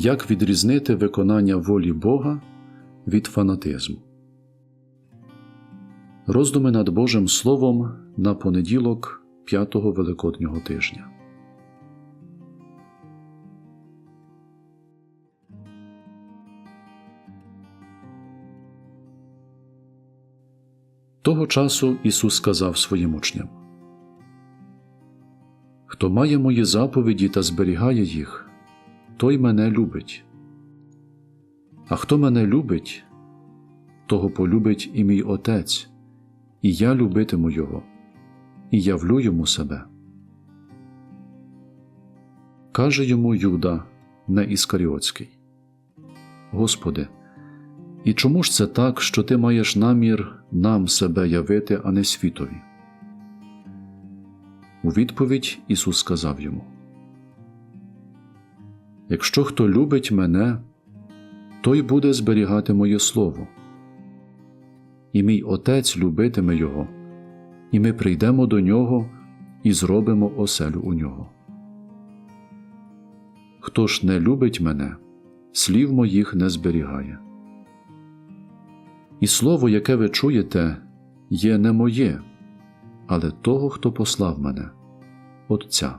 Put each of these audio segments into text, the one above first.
Як відрізнити виконання волі Бога від фанатизму? Роздуми над Божим Словом на понеділок п'ятого Великоднього тижня. Того часу Ісус сказав своїм учням: Хто має мої заповіді та зберігає їх, той мене любить. А хто мене любить, того полюбить і мій Отець, і я любитиму Його, і явлю йому себе. Каже йому Юда, не Іскаріотський: Господи, і чому ж це так, що ти маєш намір нам себе явити, а не світові? У відповідь Ісус сказав йому: Якщо хто любить мене, той буде зберігати моє Слово, і мій Отець любитиме Його, і ми прийдемо до нього і зробимо оселю у нього. Хто ж не любить мене, слів моїх не зберігає. І слово, яке ви чуєте, є не моє, але того, хто послав мене, Отця.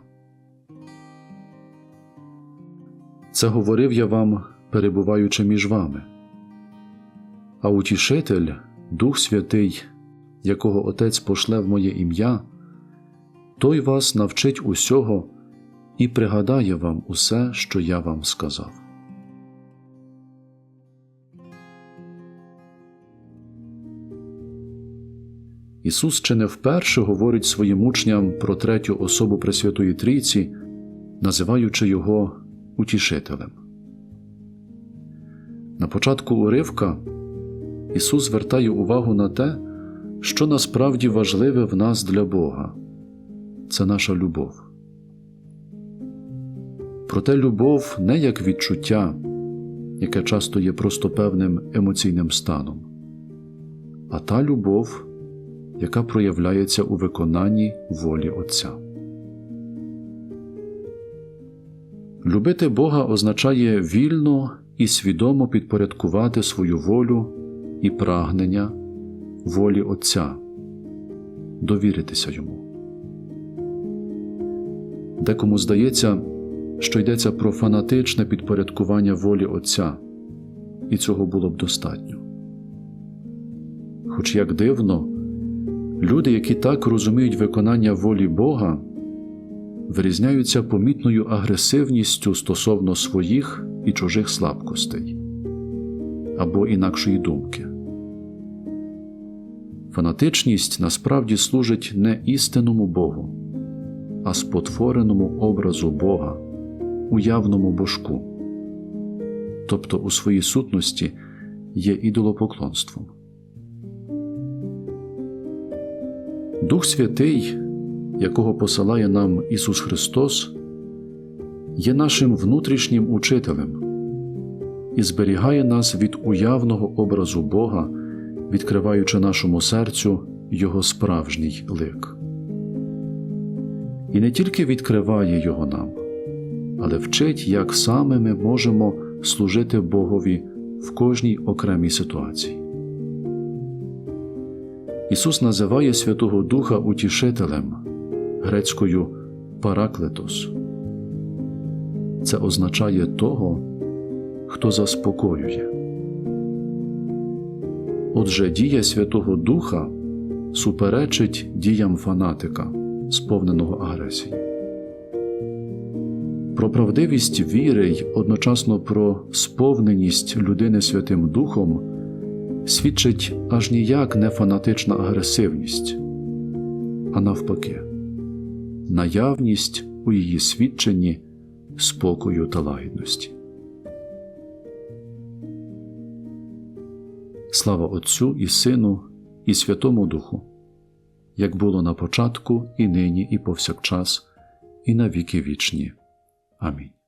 Це говорив я вам, перебуваючи між вами. А утішитель, Дух Святий, якого Отець пошле в моє ім'я, той вас навчить усього і пригадає вам усе, що я вам сказав. Ісус чи не вперше говорить своїм учням про третю особу Пресвятої Трійці, називаючи Його утішителем. На початку уривка Ісус звертає увагу на те, що насправді важливе в нас для Бога це наша любов. Проте любов не як відчуття, яке часто є просто певним емоційним станом, а та любов, яка проявляється у виконанні волі Отця. Любити Бога означає вільно і свідомо підпорядкувати свою волю і прагнення волі Отця, довіритися йому. Декому здається, що йдеться про фанатичне підпорядкування волі Отця, і цього було б достатньо. Хоч як дивно, люди, які так розуміють виконання волі Бога, вирізняються помітною агресивністю стосовно своїх і чужих слабкостей або інакшої думки. Фанатичність насправді служить не істинному Богу, а спотвореному образу Бога, уявному божку, тобто у своїй сутності є ідолопоклонством. Дух Святий, якого посилає нам Ісус Христос, є нашим внутрішнім учителем і зберігає нас від уявного образу Бога, відкриваючи нашому серцю Його справжній лик. І не тільки відкриває Його нам, але вчить, як саме ми можемо служити Богові в кожній окремій ситуації. Ісус називає Святого Духа утішителем грецькою параклетос. Це означає того, хто заспокоює. Отже, дія Святого Духа суперечить діям фанатика, сповненого агресії. Про правдивість віри й одночасно про сповненість людини Святим Духом свідчить аж ніяк не фанатична агресивність, а навпаки, наявність у її свідченні спокою та лагідності. Слава Отцю і Сину, і Святому Духу, як було на початку, і нині, і повсякчас, і на віки вічні. Амінь.